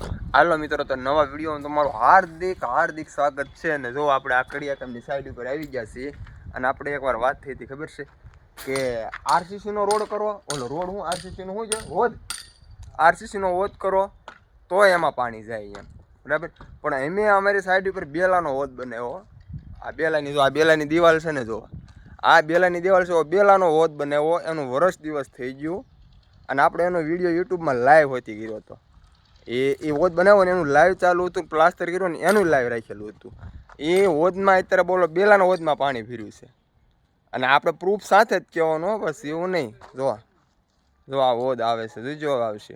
હાલો મિત્રો, તો નવા વિડીયોમાં તમારું હાર્દિક હાર્દિક સ્વાગત છે અને જો આપણે આ કડિયા કામની સાઈડ ઉપર આવી ગયા છીએ અને આપણે એકવાર વાત થઈ હતી, ખબર છે? કે આરસીસીનો રોડ કરો. ઓલો રોડ હું? આરસીસીનો શું છે? હોદ. આરસીસીનો હોદ કરો તોય એમાં પાણી જાય એમ. બરાબર? પણ એમે અમારી સાઈડ ઉપર બેલાનો હોદ બનાવ્યો. આ બેલાની જો, આ બેલાની દિવાલ છે ને જો, આ બેલાની દિવાલ છે બેલાનો હોદ બનાવ્યો. એનું વરસ દિવસ થઈ ગયું. અને આપણે એનો વીડિયો યુટ્યુબમાં લાઈવ હોતી ગયો હતો. એ એ હોદ બનાવ્યો ને એનું લાઈવ ચાલુ હતું પ્લાસ્ટર કર્યું ને એનું લાઈવ રાખેલું હતું. એ હોદમાં અત્યારે બોલો, બેલાના હોદમાં પાણી ફેર્યું છે. અને આપણે પ્રૂફ સાથે જ કહેવાનું બસ એવું નહીં. જો જો આ હોદ આવે છે, જોજો આવશે.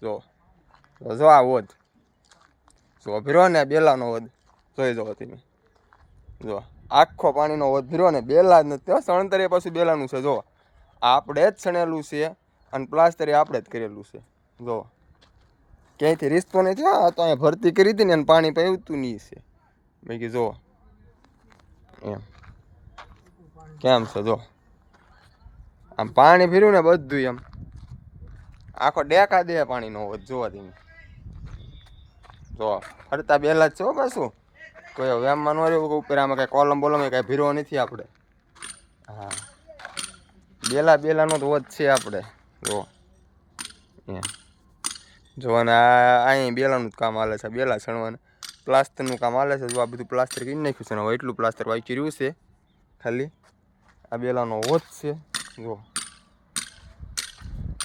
જો જો આ હોદ જો ભીરો ને બેલાનો હોદ જોઈ જો તમે. જો, આખો પાણીનો હોદ ભીરો ને બેલા જ નથી. સણતરે પાછું બેલાનું છે, જો. આપણે જ સણેલું છે અને પ્લાસ્ટરે આપણે જ કરેલું છે. જો. ક્યાંયથી રિસ્તો નથી આ તો અહીંયા ભરતી કરી હતી ને અને પાણી પાયું નહીં છે. મેં કીધું જો એમ. કેમ છે જો આમ પાણી ફેર્યું ને બધું એમ. આખો ડેકા દે પાણીનો હોત જોવા તમે. જો ફરતા બેલા જ છે પાછું. કોઈ વેમમાં ન રહ્યું ઉપર આમાં કાંઈ કોલમ બોલમ કાંઈ ભીરો નથી આપણે. હા. બેલા બેલાનો તો વધ છે આપણે. જો એમ. જો અને અહીં બેલાનું જ કામ હાલે છે, બેલા છણવાને પ્લાસ્ટરનું કામ હાલે છે, જો આ બધું પ્લાસ્ટર કરી નાખ્યું છે ને હવે એટલું પ્લાસ્ટર વાંચી રહ્યું છે, ખાલી. આ બેલાનો હોત છે, જો.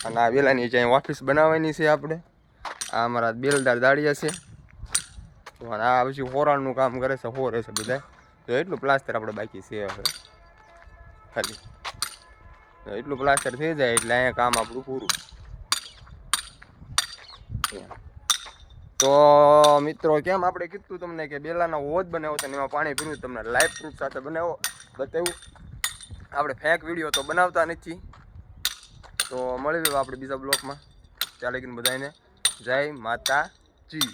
અને આ બેલાની જ્યાં ઓફિસ બનાવવાની છે આપણે, આ અમારા બેલદાર દાડિયા છે. અને આ પછી હોરાળનું કામ કરે છે હોરે છે બધા તો એટલું પ્લાસ્ટર આપણે બાકી છે હવે, ખાલી. એટલું પ્લાસ્ટર થઈ જાય એટલે અહીંયા કામ આપણું પૂરું. તો મિત્રો, કેમ આપણે કીધું તમને કે બેલાનો હોજ બનાવ્યો છે એમાં પાણી પીવું તમને લાઈફ પ્રૂફ સાથે બનાવો બતાવ્યું. આપણે ફેક વીડિયો તો બનાવતા નથી. તો મળી ગયું આપણે બીજા બ્લોકમાં ત્યાં લગીને બધાને જય માતાજી.